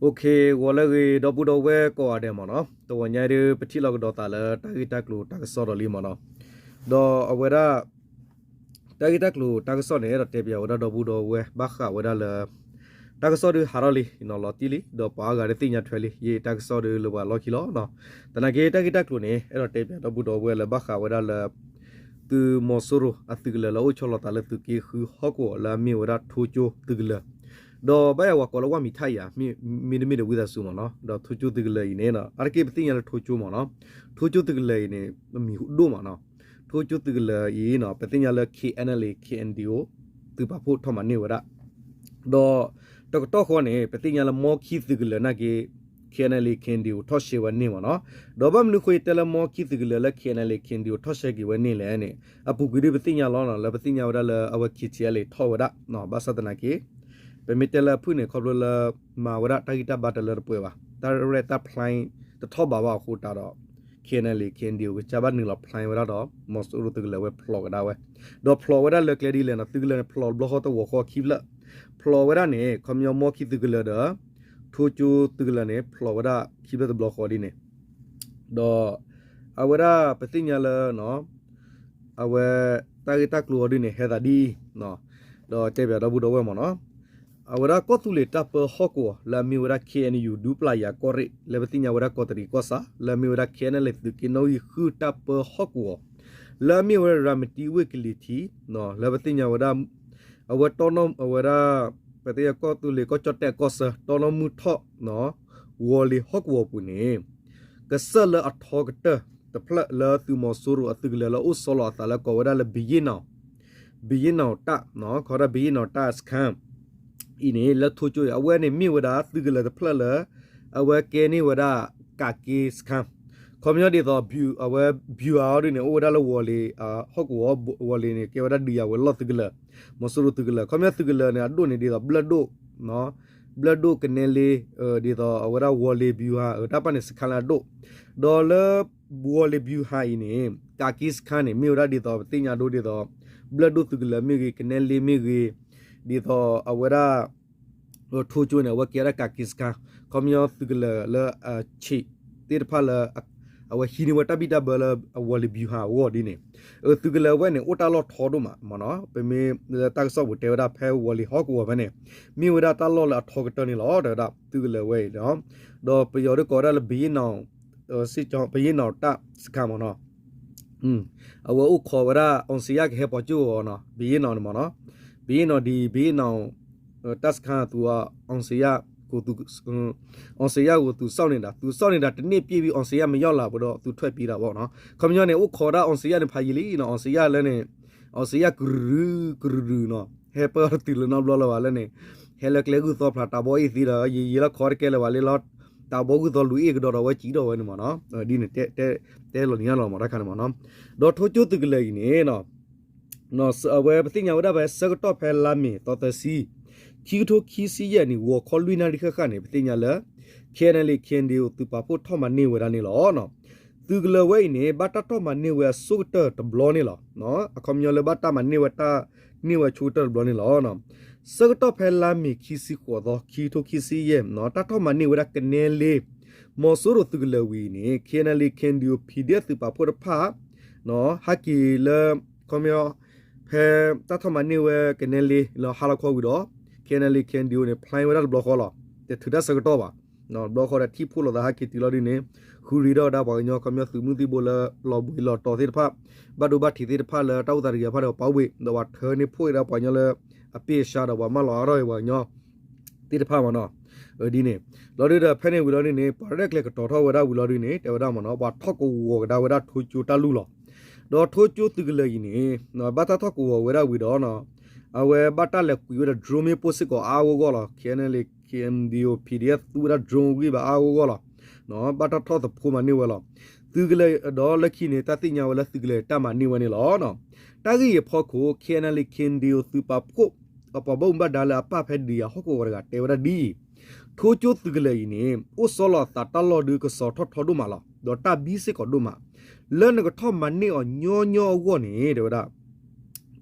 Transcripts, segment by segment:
โอเคဝလရေဒပူဒဝဲကောရတယ်မနော်တဝညာရပတိလောက်တော့တာလဲတာဂီတက်လို့တာကစော်တော်လေးမနော်ဒေါ်အဝရတာဂီတက်လို့တာကစော်နေရတဲ့ပြဝဒဒပူဒဝဲဘခဝဒလဲတာကစော်ရဟာရလီနော်လော်တီလီဒေါ်ပါကရတင်ညာထွဲလီယေတာကစော်ရလောလော်ကီလောနော်တနကေတာဂီတက်လို့နေအဲ့တော့တေပြဒပူဒဝဲလဲဘခဝဒလဲသူမော်ဆိုရိုအတိကလလောချောလတာလဲသူကီခူဟကောလာမီဝဒထိုချိုတိကလ ဒေါ်ဘဲဝကောလဝမီထိုင်ယာမီမီနမီဒဝိဒဆူမနော်ဒေါ်ထိုချိုတိကလေနေနော်အရကေပတိညာလဲထိုချိုမနော်ထိုချိုတိကလေနေမီဟုဒိုမနော်ထိုချိုတိကလေယေနော်ပတိညာလဲ KNL KNDO သူပါဖို့ထမနေဝရဒေါ်တော့တော့ခေါ်နေပတိညာလဲမော်ခီတိကလေနာကေ KNL KNDO ထော့ရှေဝနေမနော်ဒေါ်ဘမ်နုခွေတယ်လမော်ခီတိကလေလဲ KNL KNDO ထော့ရှေကီဝနေလဲနေအပူဂရီပတိညာလောနော်လဲပတိညာဝရလဲအဝခီချီလေထောဝရနော်ဘာသဒနာကေ ပမီတလဖုနေခေါပလလမာဝရတာဂီတာဘတ်တလပွေပါတာရတာဖလိုင်းတထောဘာဘာခိုတာတော့ KNL KNDO ကချဘတ်နီလဖလိုင်းဝရတော့မော့စရူတကလေဝဖလောကဒါဝဲတော့ဖလောဝရလကလေဒီလေနော်တကလေဖလောဘလဟတော့ဝခေါ်ခိလဖလောဝရနေခမယမောခိတကလေတော့ထိုချူတကလေနေဖလောဝရခိဘတ်ဘလခေါ်ဒီနေတော့အဝရပတိညာလနော်အဝတာဂီတာကလိုဒီနေဟဲဒါဒီနော်တော့တဲ့ပြတော့ဘူးတော့ဝဲမနော် awara kotule tap hoko la miwara KNU du playa kore le betinya wara kotri kosa la miwara KNL tu kinoi khu tap hoko la miwara ramti weklithi no la betinya wara awa tonom awara petia kotule ko chotte kosa tonom mu tho no woli hoko pune kasala athogta the pla la tu mo suru atugla la usolo ta la ko wara la biyina biyina ta no khora biyina ta skam อีนี่ละทุจุเอาไว้ในมีวดาตึกละพลละเอาไว้เกนี่วดากากีสคัมคอมยอดีต่อบิวเอาไว้บิวเอาดิเนี่ยโอ้ดาละวอลีอ่าฮอกวอวอลีเนี่ยเกวดาดีเอาไว้ลอตึกละมอสรุตึกละคอมยอตึกละเนี่ยอดุเนี่ยดีต่อบลัดโดเนาะ blood do kenele di to awara wole view ha ta pa ne skala do dollar wole view ha ini takis khan ne mi ora di to tinya do di to blood do tugla mi ge kenele mi ge ဒီတော့ အဝရထိုးကျွနေဝကရကကစ္စကကွန်မြတ်သကလလချီတိရဖလာအဝဟီနီဝတပိတဘလအဝလဘီဟာဝဒီနေအသူကလဝဲနေအိုတာလောထောဒမမနော်ပမေတက်ဆော့ဘတေဝဒဖဲဝလီဟော့ကဝဘနေမိဝဒတလောလထောကတနေလောဒါသူကလဝဲနော်တော့ပယောရကောရလဘီနောင်စစ်ကြောင့်ဘီနောင်တစကမနော်อืมအဝဥခေါ်ဝရအောင်စီယကဟေပေါ်ကျူနော်ဘီနောင်မနော် ဘေးနော်ဒီဘေးနောင်တက်စခါသူကအောင်စရကိုသူအောင်စရကိုသူစောင့်နေတာသူစောင့်နေတာတနေ့ပြည့်ပြီးအောင်စရမရောက်လာဘူးတော့သူထွက်ပြေးတာပေါ့နော်ခမညောနေဥခေါ်တာအောင်စရနေဖာကြီးလီနော်အောင်စရလည်းနေအောင်စရဂရူဂရူနော်ဟဲပါတီလနော်ဘလောလာလည်းနေဟဲလကလေကူတော့ဖလာတာဘောဤသီရာရီရီလာခေါ်ကဲလေဝါလေလောတာဘောကူတော့လူဤကတော့ဝဲကြီးတော့ဝဲနေမနော်ဒီနေတဲတဲတဲလို့ညလောမရခါနေမနော်ဒေါ်ထိုးကျွတ်တကလေးနေနော် နော်အဝဲပတိညာဝဒပဲစကတော့ဖဲလာမီတော်တစီခီထိုခီစီရနီဝခေါ်လူနာဒီခခနေပတိညာလဲခဲနလေခင်းဒီကိုသူပါဖို့ထော့မနေဝရနေလောနော်သူကလဝဲနေဘတ်တော့မနေဝဆုတ်တဘလောနေလောနော်အကွန်မြလဘတ်တမနေဝတာနေဝချူတဘလောနေလောနော်စကတော့ဖဲလာမီခီစီခေါ်တော့ခီထိုခီစီရနော်တတော့မနေဝရကနေလေမော်ဆိုရသူကလဝီနေခဲနလေခင်းဒီကိုဖီဒီသူပါဖို့ဖာနော်ဟာကီလကွန်မြ ဖဲတတ်ထမနေဝဲကနေလီလောဟာလခေါ်ပြီးတော့ကနေလီကန်ဒီယိုနေဖလိုင်းဝဲဘလော့ခေါ်လာတဲ့ထူဒတ်စကတော့ပါနော်ဘလော့ခေါ်တဲ့တီဖူလောဒါဟာကီတီလော်ဒီနေခူရီတော့ဒါပေါ်ညောကမြသူမှုတိဘလလော်ဘီလော်တော်သေးတဖဘဒူဘတ်တီသေးတဖလတောက်တာရီဖာတော့ပေါ့ဝေတော့ဝါထော်နေဖွေတော့ပေါ်ညောလေအပြေရှာတော့ဝမလော်ရောဝညောတိတဖမနော်ဒီနေလော်ဒီတဲ့ဖဲနေဝီလော်ဒီနေပါရက်လက်ကတော့ထော်ဝဲတာဝီလော်ဒီနေတဲဝဒမနော်ဘာထောက်ကိုဝကဒါဝဲတာထူချူတလူလော် တော့ထိုးကျိုးသူကလေးနေနော်ဘာတာတော့ကိုဝဲရဝီတော့နော်အဝဲဘာတာလက်ကွေရဒရိုမေပိုစစ်ကိုအာဝကောလား KNL KMDO PDF သူရဒရိုဝီဘာအာဝကောလားနော်ဘာတာတော့ဖူမနေဝလားသူကလေးတော့လက်ခိနေတတိညာဝလက်သူကလေးတမနေဝနေလောနော်တာကြီးရဖို့ကို KNL KMDO သူပါဖို့အပဘုံဘဒါလာပဖက်ဒီယဟကိုဝရကတေဝရဒီထိုးကျိုးသူကလေးနေအိုဆောလာတာတလော်ဒီကစောထထဒုမလားဒေါ်တာဘီစစ်ကိုဒုမလဲ နကထောမနေအညောညောဝနေတယ်ဗျာ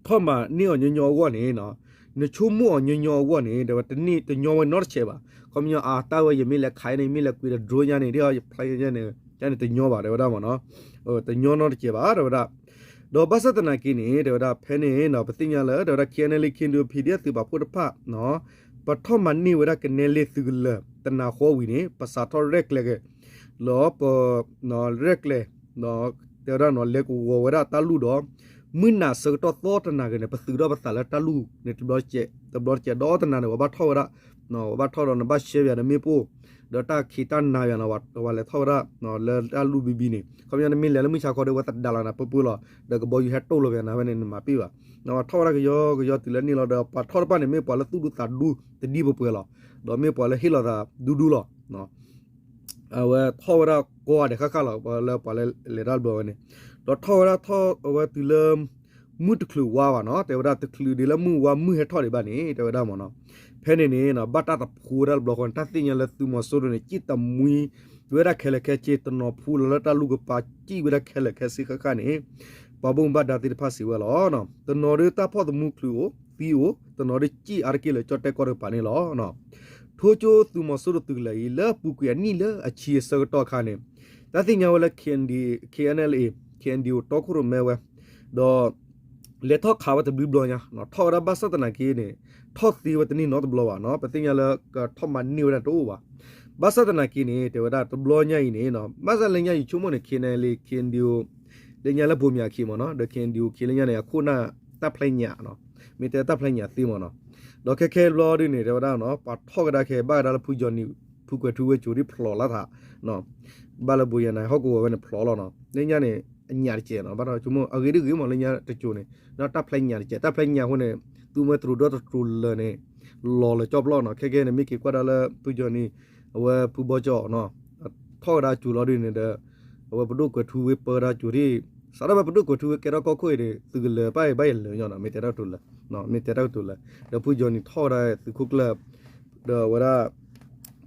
ထောမနေအညောညောဝနေနော်နချုံမောညညောဝနေတော့တနိတညောဝနော့ချေပါကွန်မြာအာတာဝယမေလက်ခိုင်နေမေလက်ကွေဒရိုညာနေတော့ဖလိုက်ရနေကျန်တညောပါတယ်ဗောမနော်ဟိုတညောနော့ချေပါတော့တော့ဘသတနာကိနေတော့ဖဲနေနော်ပတိညာလဲတော့ KNL ခင်ဒူ PDF သူပါဖို့တဖနော်ပထမနိဝရကနေလေသူလတနာခေါ်ဝီနေပစာတော်ရက်လေကလောပနော်ရက်လေ နော်တော့နော်လေကိုဝရတာလူတော့မင်းနာစတော့တော့တနာကနေပစုတော့ပစာလာတလူနေတဘချေတဘချေတော့တနာနေဘာထောရနော်ဘာထောရနဘရှေရနေမေပိုဒတာခီတန်နာယနာဝတ်ဝလေထောရနော်လေတလူဘီဘီနေခမယနမီလေလမိချာခေါ်တဲ့ဝတ်ဒါလာနာပပူလောဒကဘောယူဟက်တိုလိုဗျာနာဝနေမှာပြပါနော်ထောရကယောကယောတိလနီလောဒပါထောရပါနေမေပေါ်လတူဒူတာဒူတဒီပပူလောဒေါ်မေပေါ်လဟီလောဒါဒူဒူလောနော်အ ဝထောရကိုရတဲ့ခခလောပေါ်လပေါ်လေရတ်ဘောနေတော့ထောရထောအဝတိလမ်မှုတခလူဝါပါနော်တေဝဒတခလူဒီလမှုဝါမှုဟထော်တွေပါနေတေဝဒမောနော်ဖဲနေနေနော်ဘတ်တာတဖူရဘလောကွန်တသိညာလက်သူမဆိုရနေจิตမွီဝရခဲလခဲချေတနောဖူလတလူကပါကြည့်ဝရခဲလခဲစိခခနေပဘုံဘတ်တာတိဖာစီဝလောနော်တနော်ရတာဖို့တမှုခလူကိုပီကိုတနော်ရကြည့်အာကေလချတ်တက်ကောရပါနေလောနော် ထိုချိုသူမဆိုရတူလေလပူကွေနီလအချီစကတော့ခါနေတသိညာဝလခင်ဒီ KNLA ခင်ဒီတော့ခုရမဲဝဲတော့လေတော့ခါဝတ်ဘီဘလောညာနော်ထော်ရဘတ်စတနာကီနေထော့သီဝတနီနော့ဘလောဝါနော်ပတိညာလကထော့မနီဝရတိုးပါဘတ်စတနာကီနေတေဝဒတဘလောညာဤနေနော်မဆလညာဤချုံမနေခင်းနေလေခင်းဒီယိုလေညာလဘုံမြခီမနော်ဒခင်းဒီယိုခီလညာနေခုနာတပ်ဖလိုက်ညာနော် မေတတပ်ဖလိုက်ညာသီမနော်တော့ခဲခဲလောဒီနေတေဝဒနော်ပါထော့ကဒါခဲဘာဒါလဖူဂျော်နီဖူကွထူဝဲဂျူရီဖလော်လာတာနော်ဘာလဘူယနာဟော့ကိုဝဲနေဖလော်လောနော်လေညာနေအညာကျဲနော်ဘာတော့ချုံမအဂေဒီဂေမလေညာတချိုနေနော်တပ်ဖလိုက်ညာကျဲတပ်ဖလိုက်ညာဟိုနေသူမထရူဒတ်ထရူလနေလော်လေကြော့ဘလော့နော်ခဲခဲနေမိကေကွာဒါလပူဂျော်နီအဝဲပူဘောကြော့နော်ထောက်ဒါကျူလော်ဒီနေတဲ့အဝဲဘဒုကထူဝေပရာ ကျူရီစားရဘဘဒုကထူဝေကေရကောခွေတွေသူကလေပိုင်ပိုင်လေညနော်မေတရာတူလာနော်မေတရာတူလာဒပူဂျော်နီထောက်ဒါသူခုကလပ်ဒဝရာ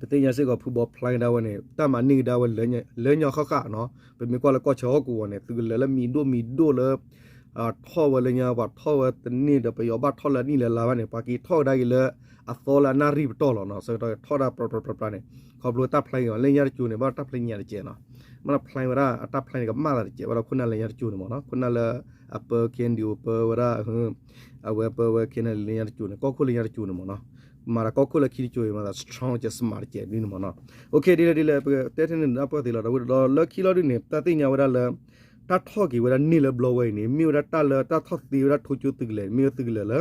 တတိယစစ်ကဖူဘောဖလိုင်းဒါဝနေတမနိဒါဝလဲညလဲညခခနော်ပေမေကွာလကောချောကူဝနေသူလဲလမီဒိုမီဒိုလဲအာထောဝလညာဘာထောဝတနိဒပယောဘာထောလနိလလာဝနေပါကီထောဒါကီလအသောလာနာရီတော်လောနော်ဆိုတော့ထောဒါပရပရပရနေခေါပလိုတပ်ဖလိုင်းရောလညာကျူနေဘာတပ်ဖလိုင်းညာကျဲနော်မနဖလိုင်းဝရာအတပ်ဖလိုင်းကမာလာကျဲဘာခုနလညာကျူနေမနော်ခုနလ mana plan wara ata plan ga mala je wara kuna la yar chune mo no kuna la apa ken di upa wara hu awa pa wa ken la yar chune ko ko la yar chune mo no mara ko ko la khiri chune mara strong je smart je ni mo no okay dile dile te te ne apa dile ra la khilo ni ne ta ti nya wara la တာထော့ကီဝရနီလဘလဝဲနီမီရတာလတာထော့တီရထူချူတူလေမီတူလေလ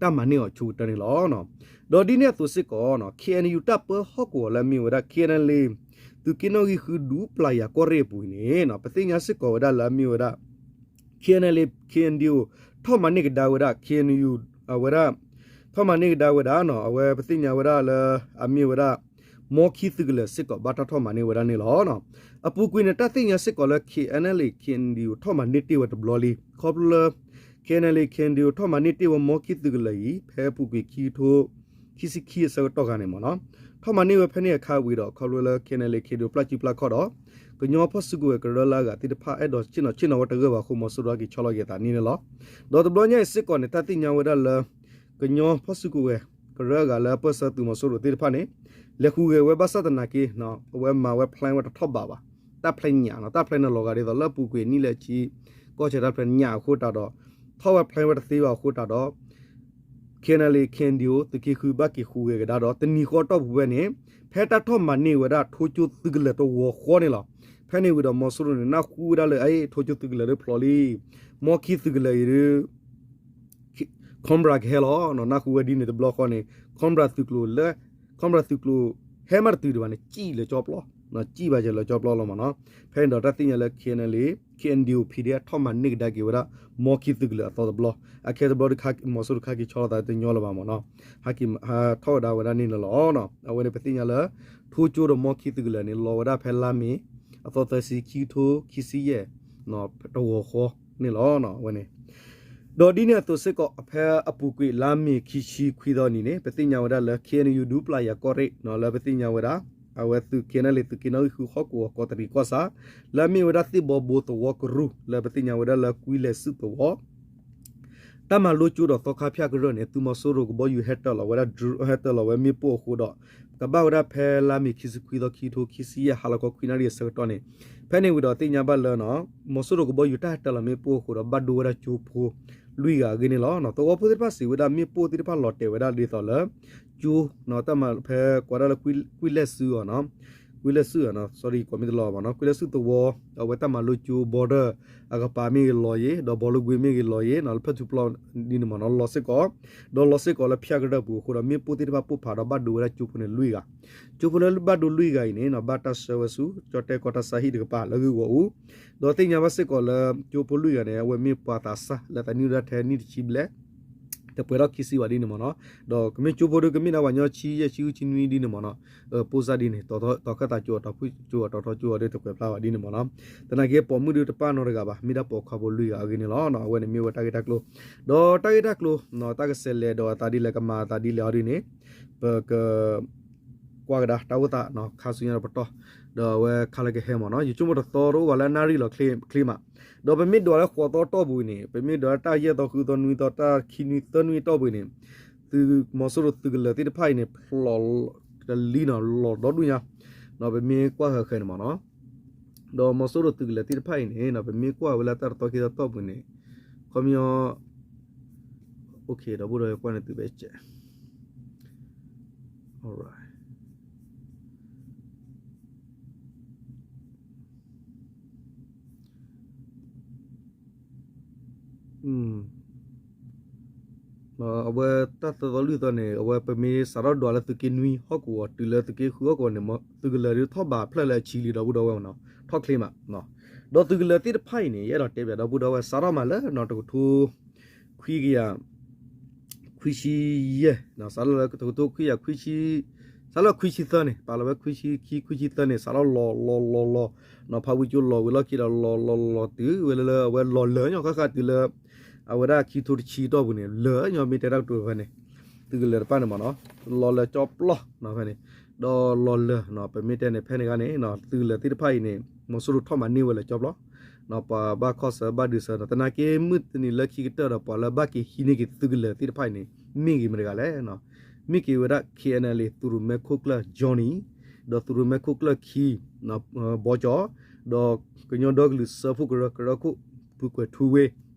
တာမနီအချူတန်လောနော်ဒေါ်ဒီနေသူစစ်ကောနော် KNU တပ်ပဟော့ကောလမီဝရ KNL သူကင်းနိုဂီခူဒူပလာယာကောရေပူနေနော်ပသိညာစစ်ကောဒါလမြူရ KNL KNDU ထော့မနိကဒါဝရ KNU အဝရထော့မနိကဒါဝရနော်အဝဲပသိညာဝရလအမြူရမောခိသကလစစ်ကောဘာတာထော့မနိဝရနေလောနော်အပူကွင်းတသိညာစစ်ကောလ KNL KNDU ထော့မနိတိဝတဘလလီခေါပလ KNL KNDU ထော့မနိတိဝမောခိသကလီဖဲပူကွေခီထို ခီစီခီဆောတော့ကနေမနော်ထော်မနေဝဖနေခါဝီတော့ခေါ်လကင်းလေခေဒိုပလချီပလခေါ်တော့ကညောဖဆုကိုကရလာကတိတဖာအဲ့တော့ချင်းတော့ချင်းတော့တကဘာခုမဆူရကီချောလရတာနီနော်ဒေါ်တဘလညေစစ်ကောနေတတိညာဝဒလကညောဖဆုကိုကရကလာပစတူမဆူရတိတဖာနေလက်ခုဝဲဘသတနာကေနော်ဝဲမှာဝဲဖလိုင်းဝတ်ထော့ပါပါတပ်ဖလိုင်းညာနော်တပ်ဖလိုင်းနော်လောကရီတော့လပူကွေနီလက်ချီကောချေတပ်ဖလိုင်းညာခိုးတာတော့ထော့ဝဲဖလိုင်းဝတ်သေးပါခိုးတာတော့ ခေနလေခင်ဒီယိုတကိခုဘကိခုဝေဒါတော့တနီခေါ်တော့ဘူးပဲနေဖဲတာထော့မနေဝဒထိုချူသကလတော့ဝခေါ်နေလားဖဲနေဝဒမဆူရနေနာခူဒါလေအေထိုချူသကလရဖလော်လီမော်ကီသကလရကွန်ဘရာဂဟဲလောနော်နာခူဝဒီနေတဘလော့ခေါ်နေကွန်ဘရာသကလိုလေကွန်ဘရာသကလိုဟဲမာတူဒီဝနေကြည်လေကြောပလော နော်ကြည်ပါကြလေကြောပလောလောမနော်ဖဲတော့တသိညာလေခင်းနေလေ KNDO PDF ထောက်မနစ်ဒါကေဝရမော်ကီသကလသောဘလောအခဲဘလောခါမောဆူခါကီချောတာတညောလပါမနော်ဟာကီဟာထောက်ဒါဝရနေလောနော်အဝနေပသိညာလေထိုးချိုးတော့မော်ကီသကလနေလောဝရဖဲလာမီအသောသစီကီထိုခီစီရဲ့နော်တော်ခေါ်နေလောနော်ဝနေဒေါ်ဒီနေသူစစ်ကအဖဲအပူကွေလာမီခီချီခွေတော်နီနေပသိညာဝရလေ KNU ဒူပလာယာကောရိနော်လေပသိညာဝရ အဝဲသူကင်းလေသူကင်းခုခောက်ကိုကောတရီကောစာလာမီဝဒတိဘောဘောတဝကရူလာပတိညာဝဒလာကွီလေစုတဝတမလို့ကျူတော့တော့ခါဖျက်ကြရနေသူမဆိုးတော့ဘောယူဟက်တော့လာဝရဒရဟက်တော့လာဝမီပို့ခုတော့ကဘာဝရဖဲလာမီခီစခွီတော့ခီထိုခီစီရဟာလကောခွီနာရီစတော့နေဖဲနေဝတော့တင်ညာဘလနော်မဆိုးတော့ဘောယူတာတလာမီပို့ခုတော့ဘတ်ဒူဝရချူဖိုလူကဂင်းလောနော်တော့ပိုတဲ့ပါစီဝဒမီပို့တဲ့ပါလော်တေဝဒလီတော့လာ ကျူနော်တမဖဲကွာရကွီကွီလက်ဆူနော်ကွီလက်ဆူနော် sorry ကွန်မီတလောပါနော်ကွီလက်ဆူတော့ဝတမလို့ကျူ border အကပါမီလော်ယေဒေါ်ဘောလဂွေမီလော်ယေနော်ဖတ်သူပလောင်ဒီနမနော်လော်စစ်ကောဒေါ်လော်စစ်ကောလဖြာကရဘူးခိုရမီပူတိဘပူဖာတော့ဘတ်ဒူရချူပနေလူီကချူပနေဘတ်ဒူလူီကိနေနော်ဘတ်တဆဝဆူချော့တဲကောတဆာဟီဒကပါလကူဝူဒေါ်တင်ညာဘစစ်ကောလချူပလူီကနေဝမီပါတာဆာလက်တနီရထဲနီချီဘလက် တပွဲတော့ခီစီဝဒီနမနော်တော့ကမေချိုဘိုဒကမိနာဝညောချီရချီချီနွီဒီနမနော်ပိုစာဒီနေတော်တော်ခတာကျော်တော်ဖူကျော်တော်တော်ကျော်တဲ့တပွဲဖလာဝဒီနမနော်တနကေပေါ်မှုတပနော်ရကပါမိဒပေါ်ခဘလူရအကင်းလောနော်ဝဲနေမြေဝတာကေတက်လို့တော့တာကေတက်လို့နော်တာကဆဲလေတော့တာဒီလကမာတာဒီလေရီနေဘကကွာကဒါတာဝတာနော်ခါဆူရပတော့တော့ဝဲခါလကေဟဲမနော်ယူချုံမတော်တော်ဝလာနာရီလောကလီကလီမာ တော့ပမစ်တော့လဲခေါ်တော့တော့ဘူးနေပမစ်တော့တာရက်တော့ခုတော့နွီတော့တာခီနွီတော့နွီတော့ဘူးနေသူမဆရသူကလေတိဖိုင်နေဖလော်လီနော်လော်တော့ဒူညာနော်ပမစ်ကွာခဲနေမနော်တော့မဆရသူကလေတိဖိုင်နေနော်ပမစ်ကွာဝလာတာတော့ခီတော့ဘူးနေခမယောโอเคတော့ဘူးတော့ကွာနေသူပဲကျ alright อืมအဝဲတတ်တော်လူတော့နေအဝဲပမေစရဒေါ်လာတကင်းဝီဟော့ကိုတူလတကေခုကောနေမသူကလေထော့ဘာဖလက်လက်ချီလီတော့ဘူးတော့ဝဲနော်ထော့ကလေးမနော်တော့သူကလေတိဖိုင်နေရတော့တေပြတော့ဘူးတော့ဝဲစရမလဲနော်တခုခွီကရခွီရှိရဲ့နော်စရလကတူတူခွီရခွီရှိစရခွီရှိသနေပါလဘခွီရှိခီခွီရှိသနေစရလောလောလောလောနော်ဖာဝီကျလောဝဲလကီလောလောလောတူဝဲလဝဲလောလောညခခတူလ အဝရခီတူချီတော့ဘူးနေလေညမီတက်တော့တူဖနေသူကလေပန်းမနော်လော်လေကြောပလောနော်ဖနေဒေါ်လော်လေနော်ပမီတဲ့နေဖနေကနေနော်သူလေတိတဖိုင်နေမဆူထမနီဝလေကြောပလောနော်ပါဘာခော့ဆဘာဒီဆာတနာကေမစ်နီလက်ခီကတော့ပါလာဘကီဟီနေကသူကလေတိတဖိုင်နေမိကြီးမရကလေနော်မိကီဝရ KNL သူရမဲခုကလာဂျော်နီဒေါ်သူရမဲခုကလာခီ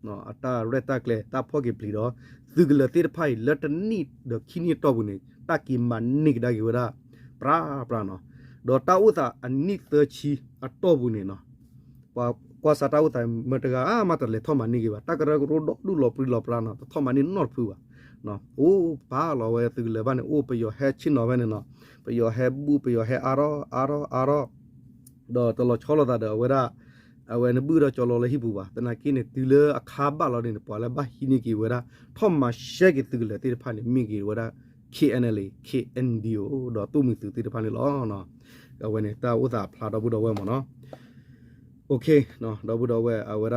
နော်ဘောဂျောဒေါ်ကညောဒေါဂလစဖုကရကရခုပုကွထူဝေးနော်အတာရက်တက်လေတာဖော့ကေပလီတော့သူကလတိဖိုင်လက်တနိဒခိနီတော့ဘူးနေတကီမန်နိကဒါကေဝရာပရာပရာနော်ဒေါ်တာဥသာအနိသချီအတော့ဘူးနေနော်ပွာကွာစတာဥသာမတကအာမတလေထောမနိကေပါတကရကရိုဒဒူလောပရီလောပရာနော်ထောမနိနော့ဖူပါနော်အိုးဘာလောဝဲသူလေဘာနေအိုးပယောဟဲချင်းနော်ပဲနေနော်ပယောဟဲဘူးပယောဟဲအာရောအာရောအာရောဒေါ်တလောချောလောတာဒေါ်ဝဲရာ အဝဲနဘူးတော့ကျော်လော်လဟိပူပါတနာကိနေတူလအခါပါလော်နေပေါ်လာဘဟိနေကီဝရထောမရှက်ကီတူလတေဖာနေမိကီဝရ KNL KNDO တော့တူမီတူတေဖာနေလောနော်အဝဲနေတာဥသာဖလာတော့ဘူးတော့ဝဲမနော်โอเคနော်တော့ဘူးတော့ဝဲအဝရ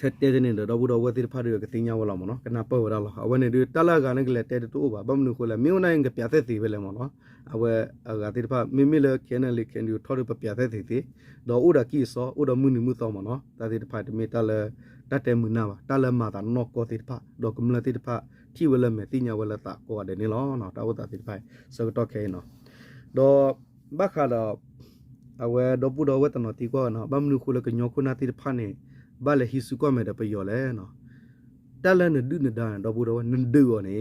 တက်တဲ့နေတော့ဘူးတော့ဝဲတေဖာတွေကတင်ညာဝလာမနော်ကနာပေါ်ဝလာအဝဲနေတလာကလည်းကလည်းတဲ့တူပါဘမနုခိုလာမြို့နိုင်ကပြတဲ့သေးပဲလေမနော်အဝဲအကတိဖာမိမိလ KNL KNDO ထော်ရပပြတဲ့သေးသေးတော့ဥဒကီစောဥဒမှုနိမှုတော့မနော်တာတိတဖာတမေတလတတ်တယ်မှုနာပါတလမတာနော့ကောတိတဖာတော့ကမလတိတဖာတိဝလမေတိညာဝလတာကိုရတယ်နေလောနော်တာဝတာတိတဖာစကတော့ခဲနော်တော့ဘခါတော့အဝဲတော့ပူတော့ဝတနော်တီကောနော်ဘမနုခုလကညောခုနာတိတဖာနေ ဘာလေဟီစုကောမေတပယောလဲနော်တလနဒုနဒန်တော့ပူတော့နန်ဒူရောနေ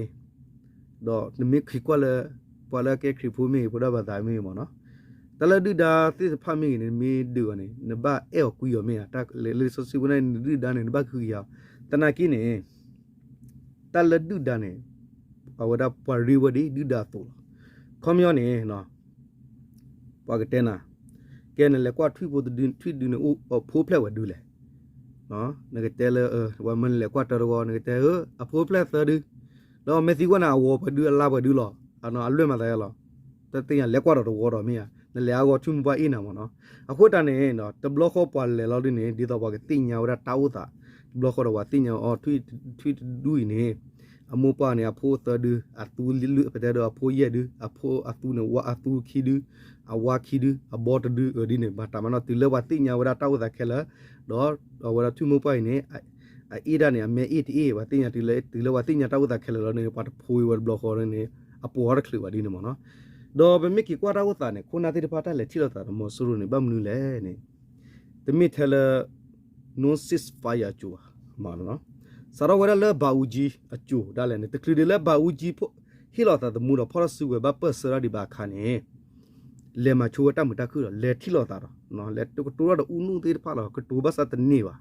တော့နမိခိကောလေပွာလကဲခရီဖူမီပူတော့ဘာသာမီမောနော်တလဒုဒါတိဖာမီနေမီဒူနေနဘအဲကူယောမီတာလေလေဆိုစီဝနေဒုဒါနေနဘခူယောတနာကိနေတလဒုဒါနေအဝဒပရိဝဒီဒုဒါတိုခေါမယောနေနော်ပွာကတဲနာကဲနေလေကွာထွိဖို့ဒွထွိဒူနေအိုဖိုးဖလက်ဝဒူလေ နော်ငကတဲလေဝမန်လေကွာတရောငကတဲအဖိုးဖလက်သဒူတော့မက်ဆီကနာဝဘဒူအလာဘဒူလောအနော်အလွတ်မလဲလောတတင်ရလက်ကွာတော့ဝတော်မီးနလေအောထုံပွားအင်းနာမနော်အခုတနေနော်တဘလခောပွာလေလောဒီနေဒီတော့ဘာကတင်ညာဝရတာဝတာဘလခောတော့ဝတင်ညာအော်ထွီထွီဒူနေအမိုးပါနေအဖိုးသဒူအတူလီလူပတဲ့တော့အဖိုးရဲ့ဒူအဖိုးအတူနေဝါအတူခီဒူအဝါခီဒူအဘောတဒူဒီနေဘာတမနော်တီလဝတင်ညာဝရတာဝတာခဲလာ တော့ဝရထုမပိုင်နေအေးဒါနေအမေအေးတီအေးဝတင်ညာတီလေတီလေဝတင်ညာတောက်တာခဲလောနေပတ်ဖိုးဝဘလော့ခေါ်နေအပေါ်ရခလဝဒီနေမနော်တော့ဘမိကီကွာတာဝတာနေခုနာတိတဖာတာလေချီလတာမောဆူရနေဘမ်နူလေနေတမိထလနိုစစ်ဖာယာချူမာနော်စရဝရလဘာဦးဂျီအချူဒါလည်းနေတကလီလေဘာဦးဂျီဖို့ဟီလောတာတမူတော့ဖော်ဆူဝဘပတ်စရဒီဘာခါနေ လေမချူဝတာမတခုတော့လေထီလောတာတော့နော်လေတူတူတော့ဦးနုသေးတဖာလောကတူဘဆတ်တနေပါ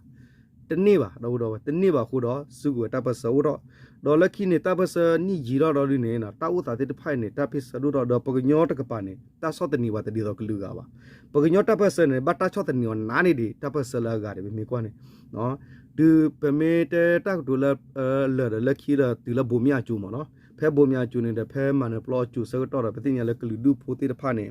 တနေ့ပါတော့တော့တနေ့ပါခုတော့စုကိုတပ်ပစောတော့ဒေါ်လခိနေတပ်ပစနီဂျီတော့တော့ဒီနေနာတာဝတာတဲ့ဖိုင်နေတပ်ပစရတော့တော့ပကညောတကပါနေတာဆော့တနီပါတဒီတော့ကလူကပါပကညောတပ်ပစနေဘတ်တာချော့တနီနာနေဒီတပ်ပစလာကတယ်မေကွာနေနော်ဒီပမေတတက်ဒူလာလလခိရတီလဘုံမြကျူမနော် ဖဲဘုံမြကျူနေတဲ့ဖဲမန်ပလော့ကျူစကတော့ပတိညာလကလူဒူဖိုတေတဖာနေ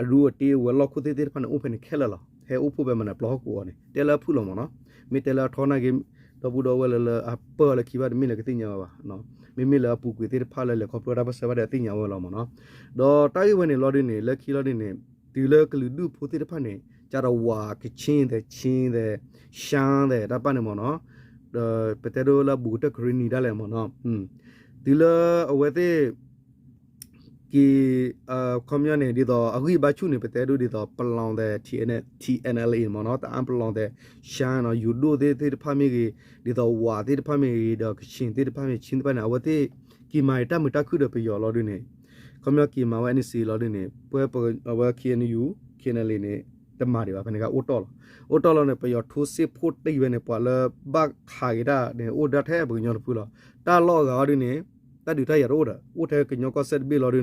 အရူတေဝလော့ခုတေတေတဖာနေအိုပန်ခဲလာလာဟဲအိုဖိုဘမန်ပလော့ကိုနေတဲလာဖူလောမနော်မီတဲလာထောနာဂေတော့ဘူးတော့ဝဲလအပေါ်လခိဘတ်မီလကတိညာပါနော်မိမိလာပူကွေတေဖာလဲလေကော်ပိုရာဘဆဘတဲ့တိညာဝဲလောမနော်တော့တိုက်ဝဲနေလော်ဒီနေလက်ခီလော်ဒီနေဒီလကလူဒူဖိုတေတဖာနေကြတော့ဝါကချင်းတဲ့ချင်းတဲ့ရှမ်းတဲ့ဒါပါနေမနော်ပတေရိုလာဘူတခရီနီဒါလဲမနော်อืม ဒီလအဝဲတဲ့ကီအာကွန်မြူနတီတော့အခုဘချုနေပတဲတို့ဒီတော့ပလောင်တဲ့ TN TNLA မနော်တအံပလောင်တဲ့ရှမ်းနော်ယူဒိုတဲ့တဲ့ဖာမီကြီးဒီတော့ဝါတဲ့ဖာမီတော့ချင်းတဲ့ဖာမီချင်းတဲ့နာဝတဲ့ကီမိုင်တမတခုတဲ့ပြော်လို့ဒီနေကွန်မြူကီမာဝဲနီစီလို့ဒီနေပွဲပွဲ KNU KNLA နေတမတွေပါခဏကအိုတော်လို့အိုတော်လို့နေပြောထိုးစစ်ဖို့တိတ်ပဲနေပွာလဘခခါရတာနေအိုဒတ်ထဲဘုံညောဖူလို့တာလော့ကဒီနေ တဒူတရရိုးတာအိုထဲကညောကဆက်ဘီလို့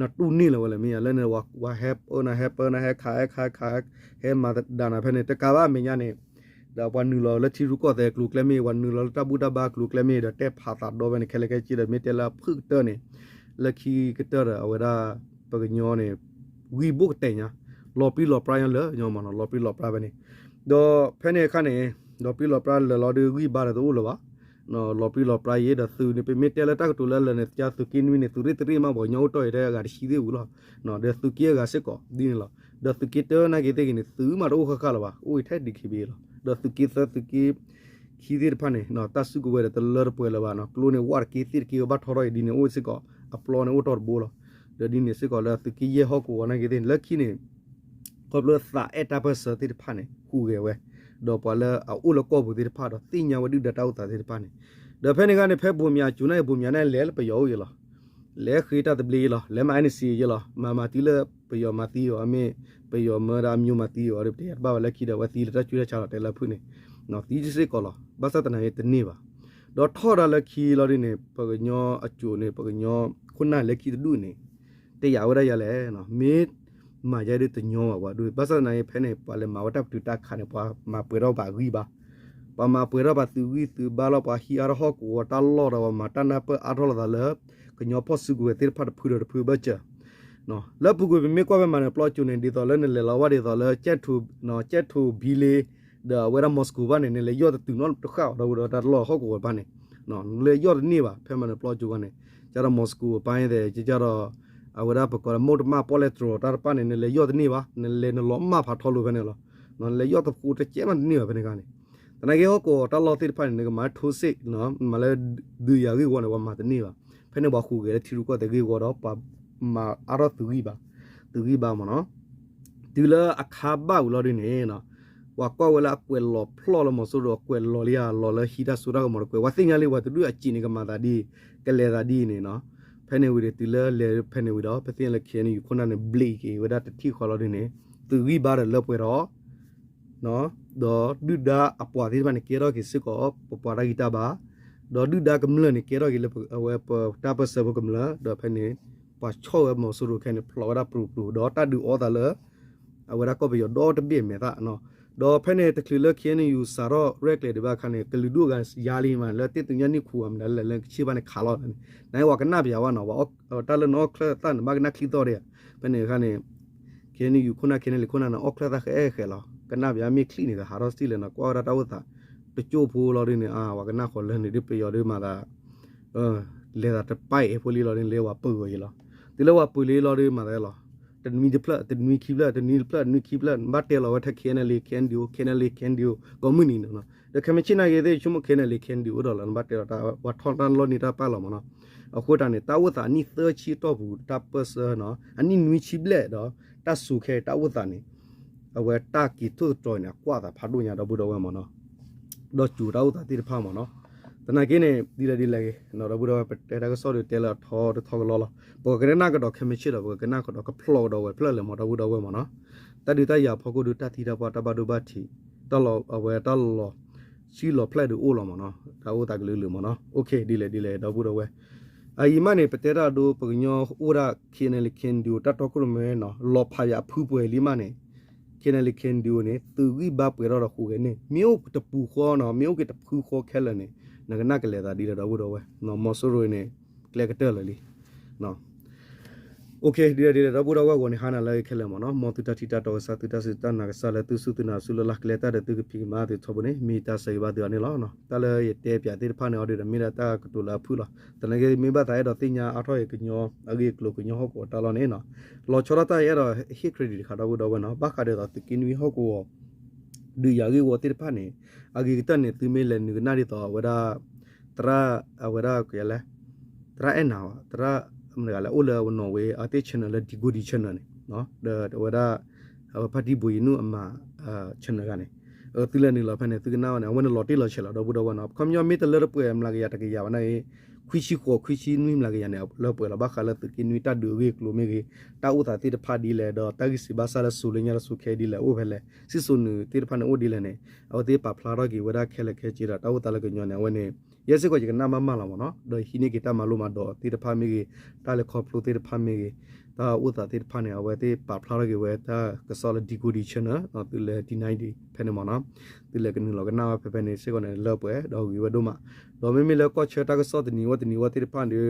နတူနီလဝလမီလဲနေဝဝဟက်အနာဟက်ပနာဟက်ခါခါခါဟဲမာဒါနာဖနေတကဘာမညာနေဒါဝန်နူလောလက်ချီရူကောတဲ့ကလူကလမီဝန်နူလောတဘူတဘာကလူကလမီတဲ့ဖာတာတော့ဘယ်ခဲလကချီတဲ့မီတလာဖုတနေလက်ခီ ကတရအဝဒါပကညောနေဝီဘုတ်တဲ့ညာလော်ပီလော်ပရိုင်လေညောမနော်လော်ပီလော်ပရာပဲနေတော့ဖဲနေခါနေလော်ပီလော်ပရာလော်ဒီဝီဘာတော့လောပါနော်လော်ပီလော်ပရာယေဒသူနေပမီတဲလတက်တူလဲလဲနေချာသူကင်းဝီနေသူရတရီမဘောညောတော့ရဲကရှိသေးဘူးလားနော်ဒသူကီကစစ်ကောဒီနေလားဒသူကီတနာကေတေကိနေသူမတော့ခခလာပါအိုထိုက်ဒီခိဘီ လားဒသူကီသသူကီခီဒီဖာနေနော်တဆုကိုဝဲတလရပွဲလာပါနော်ကလိုနေဝါကီတိကီဘတ်ထော်ရဒီနေအိုစစ်ကောအပလောနေအိုတော်ဘောလားဒဒီနေစစ်ကောလဲသူကီယေဟောကိုဝနာကေတေလက်ခီနေကောဘလသအတာပစတိဖာနေဟူကေဝဲတော့ပလာအိုလကောဘူတိဖာတော့တင်ညာဝဒိဒတောက်တာတိဖာနေဒဖဲနေကနေဖဲပုံမြကျူနေပုံမြနဲ့လဲပယောရလားလဲခိတာတဘလီလားလဲမိုင်းစီရလားမမတီလပယောမတီယောအမေပယောမရာမြူမတီယောရတဲ့ဘာလက်ခိဒဝတီလတချူရချလာတယ်လဖုနေနော်တီစစ်ကောလားဘာသတနာရဲ့တနေပါတော့ထော်ရလက်ခိလော်ဒီနေပကညောအကျိုနေပကညောခုနလက်ခိဒုနေတရားဝရရလဲနော်မေ မာရတဲ့တညောပါကွာသူဘာသနာရဲ့ဖဲနေပါလေမာဝတပ်တူတာခါနေပါမာပွေတော့ပါဂီပါပမာပွေတော့ပါသူဝီသူဘာလောပါဟီအရဟောကိုတလောတော့မာတနာပအရောလာလဲကညောပစုကိုတေဖတ်ဖူရဖူဘချာနော်လပုကိုမေကွာပဲမနပလော့ချူနေဒီတော့လဲနေလာဝဒီတော့လဲချက်ထူနော်ချက်ထူဘီလေဒါဝရမော်စကိုဘာနေလေယောတူနော်တခါတော့တော့တလောဟောကိုဘာနေနော်လေယောနေပါဖဲမနပလော့ချူကနေကျတော့မော်စကိုပိုင်းတဲ့ကြတော့ အဝရပကောမုတ်မပေါ်လက်ထရိုတာပနေလေယောနေပါနေလေနလောမဖာထောလို့ပဲနေလောနော်လေယောတကူတကျမနေပါပဲနေကနေတနကေဟောကိုတလောတိဖိုင်နေကမထိုးစစ်နော်မလဲဒူယာကြီးကောနေဝမှာတနေပါဖဲနေပါခုကလေးထီရူကောတကေကောတော့ပါမာအရသူကြီးပါသူကြီးပါမနော်ဒီလာအခါဘာဦးလို့နေနော်ဝါကောဝလာကွယ်လောဖလော်လမဆိုတော့ကွယ်လော်လျာလော်လဟီတာဆိုတော့မကွယ်ဝါစင်ညာလေးဝါတူအချီနေကမာတာဒီကလေတာဒီနေနော် ဖဲနေဝီတီလာလေဖဲနေဝီတော့ပတင်လက်ခဲနေခုနနဲ့ဘလီကေဝဒတတိခေါ်လို့နေသူကြီးပါတော့လောပွဲတော့နော်ဒေါ်ဒုဒါအပွားဒီမနကေရောကိစကောပပရာဂီတာဘာဒေါ်ဒုဒါကမလနေကေရောကိလအဝဲပတာပစဘကမလာဒေါ်ဖဲနေပါချောမဆူရခဲနေဖလော်ဒါပရူပရူဒေါ်တာဒူအော်ဒါလအဝဲကောပယောဒေါ်တပြည့်မေတာနော် ဒေါ်ဖဲနေတကလလခဲနေယူစာရောရက်လေဒီဘာခနဲ့ကလူဒုကယာလီမန်လက်တိတညနိခုအမလဲလဲချိပါနေခါလောနိုင်ဝကနပြာဝနော်ဝတာလနောခလတန်မဂနခလီတော်ရဖဲနေခနဲ့ခဲနေယူခုနခဲနေလေခုနနော်အော့ခလတာခဲခဲလောကနဗျာမိခလိနေတာဟာရောစတီလနကွာရတာဝတာတချို့ဖိုးလော်ရင်းအာဝကနခေါ်လဲနေဒီပယော်ဒီမှာဒါအဲလေတာတပိုက်ဖိုလီလော်ရင်းလေဝပူရလောဒီလောဝပူလီလော်ရင်းမှာလဲလော တနမီဒပလတနမီခီဘလတနီပလနီခီဘလမတ်တဲလောထခဲနလေကန်ဒီယိုခဲနလေကန်ဒီယိုကွန်မြူနီနော်ဒါခမချနာရဲ့တဲ့ချုံခဲနလေကန်ဒီယိုဒေါ်လာမတ်တဲတာဝတ်ထွန်တန်လောနေတာပါလောမနော်အခုတန်နေတာဝတ်တာနီသချီတော့ဘူးတပ်ပစနော်အနီနွီချီဘလက်တော့တဆူခဲတဝတ်တာနီအဝဲတာကီတူတော်ညာကွာတာဖာဒူညာတော့ဘူးတော့ဝဲမနော်တော့ကျူတော့တာတိဖာမနော် na kene dira dira lagi no ra bura pe tera ko sorry tela tho to tho lo lo po kene na ko do kheme chi lo po kene na ko do ko plo do we plo le mo do bu do we mo no ta di ta ya pho ko du ta thi da pa ta ba do ba thi ta lo awe ta lo chi lo plo du o lo mo no ta o ta ko lu lu mo no okay di le di le do bu do we a yi ma ne pe tera do po nyo ura khine le khin du ta to ko me no lo pha ya phu pwe li ma ne ကရမဲနော်လောဖာရဖူးပွဲလီမနေခင်းနေလခင်ဒူနေသူဝိဘပွဲတော့ခုကနေမြို့တပူခေါ်နော်မြို့ကတပူခေါ်ခဲလနေနကနကလေတာဒီတော့ဘူးတော့ဝဲနော်မော်ဆိုရိုနေကလကတဲလလီနော် okay ဒီရဒီရတော့ဘူတော့ကောနေခါနာလဲခဲလဲမနော်မောတူတတီတာတော့စာတူတစစ်တနာကစားလဲသူစုတနာဆုလလကလဲတာတဲ့သူကပြီမာတဲ့သဘနေမိတာစေဘာတဲ့နေလားနော်တလဲရတဲ့ပြတဲ့ဖာနေအော်တဲ့မိတာတာကတူလာဖူလားတလဲကမိဘတာရတော့တင်ညာအထော်ရကညောအကြီးကလကညောဟောကောတာလောနေနော်လောချောတာရတော့ဟစ်ခရဒီခါတော့ဘူတော့နော်ဘာခါတဲ့တော့တကင်းဝီဟောကောဒီရာကြီးဝတ်တဲ့ဖာနေအကြီးတန်နေသူမေလဲနေနာရီတော့ဝဒါတရာအဝဒါကလဲတရာအနာတရာ မရလာအိုလာဝနော်ဝေအတေချန်နယ်ဒီဂူဒီချန်နယ်နော်ဒါဝဒါပါတီဘူယနုအမအာချန်နယ်ကနေအတူလည်းနေလာဖက်နေသူကနာဝနေဝနလော်တီလော်ချက်လာတော့ဘူးတော့ဝနော်ခွန်မျောမေတလရပွဲမလာကရတကရဝနေခွီရှိကိုခွီရှိနွိမလာကရနေလောပွဲလာဘခလာတကိနွိတဒူဝေကလိုမေကြီးတာဥတာတိတဖာဒီလေတော့တဂိစီဘာဆာလဆူလညရဆူခဲဒီလေအိုဖဲလေစစ်ဆုနုတိတဖာနိုဒီလေနေအော်တေပါဖလာတော့ကြီးဝဒခဲလက်ခဲကြည့်တာတာဥတာလည်းကညောနေဝနေ ရဲစစ်ကိုကြီးကနာမမလာမနော်ဒေါ်ဟိနေကတမလို့မတော့တိတဖာမေကြီးတာလေခေါပလိုတိတဖာမေကြီးဒါဥတာတိတဖာနေအဝဲတေပါဖလာတော့ကြီးဝဲတာကဆောလဒီကိုဒီချနာနော်သူလေဒီ90ဖဲနေမနော်သူလေကနလောကနာဖဲဖဲနေစစ်ကိုနေလောပွဲတော့ကြီးဝဒုမတော့မေမေလောကောချတာကဆောတနီဝတနီဝတိတဖာနေ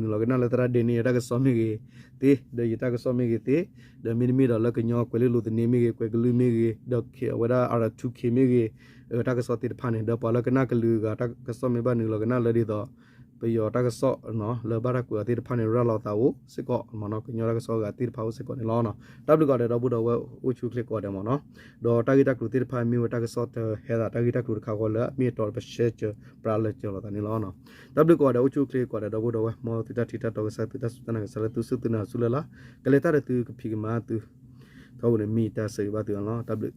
နေလောကနာလတရာဒေနေရကဆောမေကြီးတေဒေယတာကဆောမေကြီးတေဒေမီမီတော့လကညောကွယ်လို့တနေမေကြီးကွယ်ကလူမေကြီးဒေါခေဝဒါအာရ2ခေမေကြီးတာကဆောတိတဖာနေတော့ပါလကနာကလူကတာကဆောမေဘာနေလောကနာလရီတော့ ပယောတာကဆောနော်လဘာရကွာတိတဖာနေရလောက်တာကိုစစ်ကောမနော်ကညောတာကဆောကတိတဖာကိုစစ်ကောနေလောနော်တပ်လူကတဲ့တော့ဘူးတော့ဝအိုချူကလစ်ကောတယ်မနော်တော့တာဂီတာကလူတိတဖာမီဝတာကဆောတဟဲတာတာဂီတာကလူခါကောလမီတော်ပရှေချပရာလက်ချလောတာနေလောနော်တပ်လူကောတဲ့အိုချူကလစ်ကောတဲ့တော့ဘူးတော့ဝမောတိတတိတတော့ဆက်တိတစတနာကဆလသူစုတနာဆုလလာကလေတာတဲ့သူကဖိကမာသူတော့နေမီတာစေပါတူလောတပ်လူ